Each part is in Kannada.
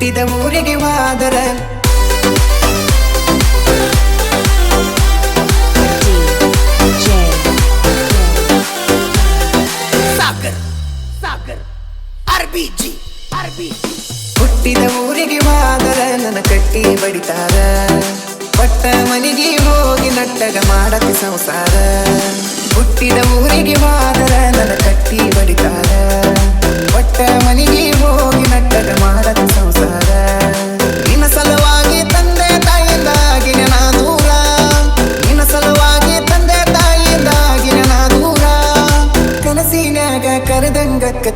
ಹುಟ್ಟಿದ ಊರಿಗೆ ವಾದರ. ಸಾಗರ್ ಸಾಗರ್ ಆರ್ಬಿಜಿ ಆರ್ಬಿಜಿ. ಹುಟ್ಟಿದ ಊರಿಗೆ ವಾದರ ನನ್ನ ಕಟ್ಟಿ ಬಡಿತಾರ. ಪಟ್ಟ ಮನೆಗೆ ಹೋಗಿ ನಟ್ಟಗ ಮಾಡತಿ ಸಂಸಾರ. ಹುಟ್ಟಿದ ಊರಿಗೆ ವಾದರ ನನ್ನ ಕಟ್ಟಿ ಬಡಿತಾರ.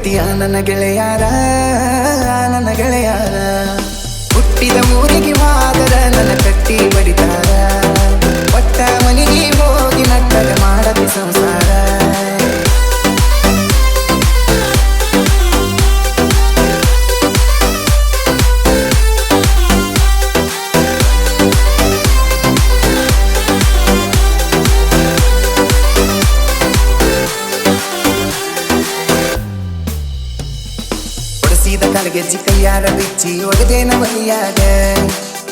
ಕತಿಯ ನನ್ನ ಗೆಳೆಯಾರ ನನ್ನ ಗೆಳೆಯಾರ. ಹುಟ್ಟಿದ ಮೂರಿಗೆ ಮಾದರ ನನ್ನ ಕಟ್ಟಿ ಬಡಿತಾರ ಹೊಡೆಸಿದ ಕಾಲಗೆಜ್ಜಿ ಕೈಯಾರ ಬಿಚ್ಚಿ ಒಗದೇನ ಮಲಿಯಾಗ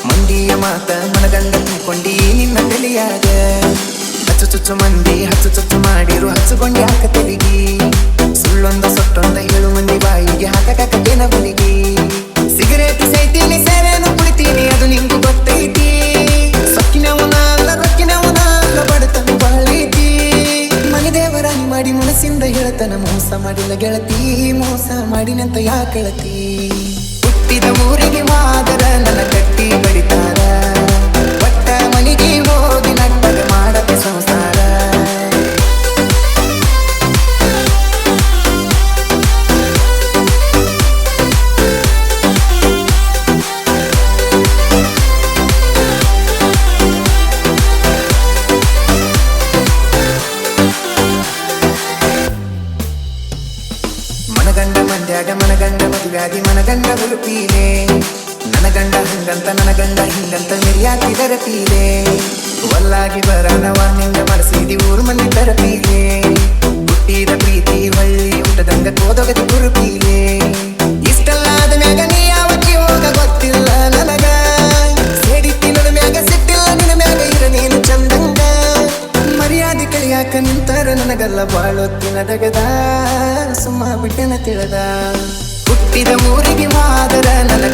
ಮಂಡಿಯ ಮಾತ ಮನಗಂಡ ತುಂಬಿಕೊಂಡಿ ನಿನ್ನ ತಲೆಯಾಗ. ಹಚ್ಚು ಚುಚ್ಚು ಮಂದಿ, ಹಚ್ಚು ಚುಚ್ಚು ಮಾಡಿರು ಹಚ್ಚುಕೊಂಡಿ ಹಾಕ ತೆಲಿಗಿ ಸುಳ್ಳೊಂದ ಸೊಟ್ಟೊಂದ ಏಳು ಮಂದಿ ಬಾಯಿಗೆ ಮನಸ್ಸಿಂದ ಮೋಸ ಮಾಡಿಲ್ಲ ಗೆಳತಿ ಮೋಸ ಮಾಡಿನಂತ ಯಾಕೆಳತಿ ಹುಟ್ಟಿದ ಊರಿಗೆ ಮಾದರ ನನ್ನ ಕಟ್ಟಿ ಬಡಿತಾರ. ಮಂಡ್ಯಾಗ ಮನಗಂಡ ಮದುವೆಯಾಗಿ ಮನಗಂಡ ಹುಡುಪೀಲೆ ನನಗಂಡ ಹಿಂದಂತ ಗಂಡ ಹಿಂಗಂತ ಮಿರಿಯಾತಿದರ ಪೀಲೆ ಒಲ್ಲಾಗಿ ಬರನವ ನಿಂಗ ಮರಸೀದಿ ಊರು ಮನೆ ತರಪೀಲೆ ಹುಟ್ಟಿದ ಪ್ರೀತಿ ಹೊಳ್ಳಿ ಊಟದಂಗ ಕೋದೊಗದಿ ಕುರುಪೀಲೆ ಕಳಿಯಾಕ ನಿಂತಾರ ನನಗಲ್ಲ? ಬಾಳೊತ್ತಿನ ದಗದ ಸುಮ್ಮ ಬಿಟ್ಟನ ತಿಳದ. ಹುಟ್ಟಿದ ಮೂರಿಗೆ ಮಾದರ ನನ್ನ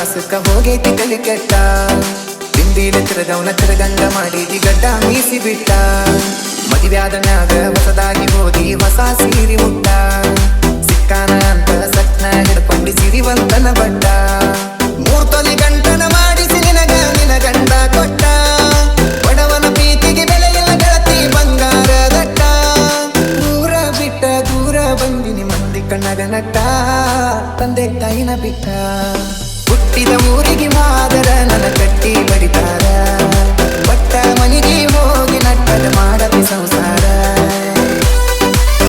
ಕಾಸುಕ್ಕ ಹೋಗೈತಿ ಕಲಿಕೆಟ್ಟ. ಬಿಂದಿನ ತಿರಗವನ ತಿರಗಂಗ ಮಾಡಿ ಗಡ್ಡ ಮೀಸಿ ಬಿಟ್ಟ ಮದುವೆಯಾದ ಮ್ಯಾಗ ಹೊಸದಾಗಿ ಓದಿ ಹೊಸ ಸೀರಿ ಮುಟ್ಟ ಸಿಕ್ಕಾನ ಅಂತ ಸಕ್ನ ಹಿಡ್ಕೊಂಡು ಸಿರಿವಂತನ ಬಟ್ಟ. ಮೂರ್ತೊಲಿ ಗಂಟನ ಮಾಡಿಸಿ ನಿನಗ ನಿನ ಗಂಡ ಕೊಟ್ಟ. ಬಡವನ ಪ್ರೀತಿಗೆ ಬೆಲೆಯಲ್ಲ ಗೆಳತಿ ಬಂಗಾರ ದಟ್ಟ. ದೂರ ಬಿಟ್ಟ ದೂರ ಬಂದಿನಿ ಮಂದಿ ಕಣ್ಣಗ ನಟ್ಟ. ತಂದೆ ತಾಯಿನ ಬಿಟ್ಟ. ಕಟ್ಟಿದ ಮೂರಿಗೆ ಮಾದರ ನನ್ನ ಕಟ್ಟಿ